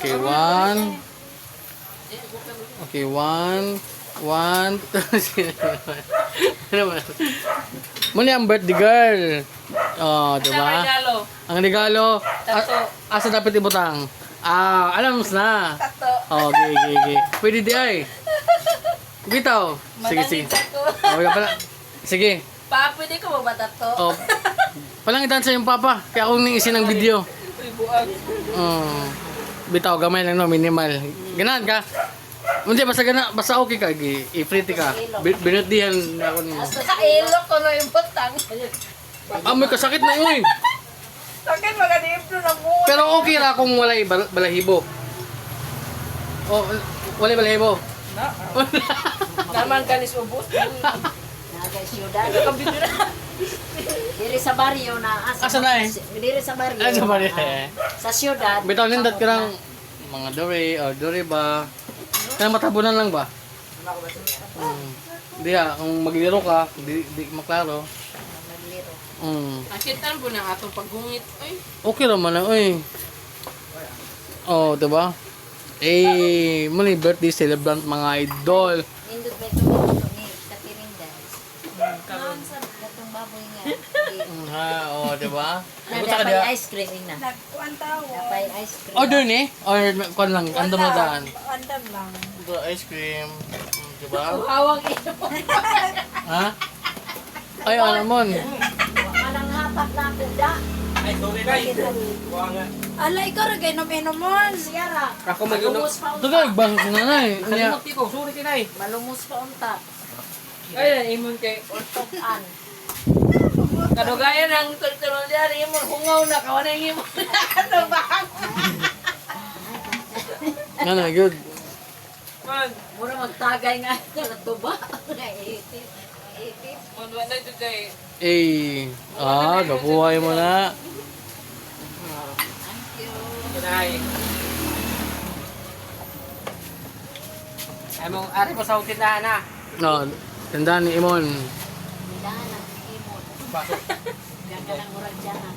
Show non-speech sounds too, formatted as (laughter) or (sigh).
Okay, one. Okay, one. One, two, (laughs) ba? Muna ang birthday girl. Oh, diba? regalo. Ang regalo. Tato. Asa dapat ibutang? Ah, alam mo na. Tato. Oh, okay, okay, okay. Pwede di ay. Bitaw. Sige, sige. Oh, pala. Sige. Pa, pwede ka ba ba tato? Oh. Palangitan sa yung papa. Kaya akong ning ng video. Uy, buag. Oh. Bitaw, gamay lang no, minimal. Ganahan ka. Hindi, basta gana, basta okay ka. gi- I-pretty ka. Bi- Binutihan ako nimo. Sa ilok ko na yung butang. Ah, may kasakit na yun eh. Sakit maganiplo na mo. Pero okay ra kung wala bal- balahibo. Oh, wala balahibo. (laughs) Naman kanis ubos. Nagay siyudad. Na. Diri sa baryo na asa. Asa na eh? Diri sa baryo. Ah, sa baryo. Ah, sa siyudad. Bitaw nindat ka ng mga dore o dore ba. Kaya matabunan lang ba? Mm. Di ah, kung maglaro ka, di, di maklaro. Nagliro. Mm. Akitan po ng atong paggungit. Ay, Okay naman na, oy. Oh, diba? Eh, muli birthday celebrant mga idol. Indot may tumulong ni sa gatong baboy nga. Di- Ha, oh, diba? Na Punta ka diya. ice cream ina. Nagkuhan tao. Dapat ice cream. Order ni? Or kwan lang, andam na daan. Andam lang. Ito, ice cream. Mm, Diba? hawak ito. Ha? Ay, ano mon? Manang hapak na ako da. Ay, sorry na. Ala, ikaw rin kayo nom mon. Siyara. Ako mag-inom. Malumos pa unta. ka, bang sinanay. Niya. Kalimot ko, sorry tinay. Malumos pa unta. Ay, imon kay. Ortokan. Kadugayan ang tultulong diyan. Imon, hungaw na. Kawan ang imon. Ano ba? Ano, good. Man, Mura magtagay nga ito na tuba. Iitip. Iitip. man, wala ito kay. Eh, ah, gabuhay mo na. Thank you. Tinay. Ay mo, ari mo sa tindahan na. No, tandaan ni Imon. Imot. Diyan ka lang murag dyan ah.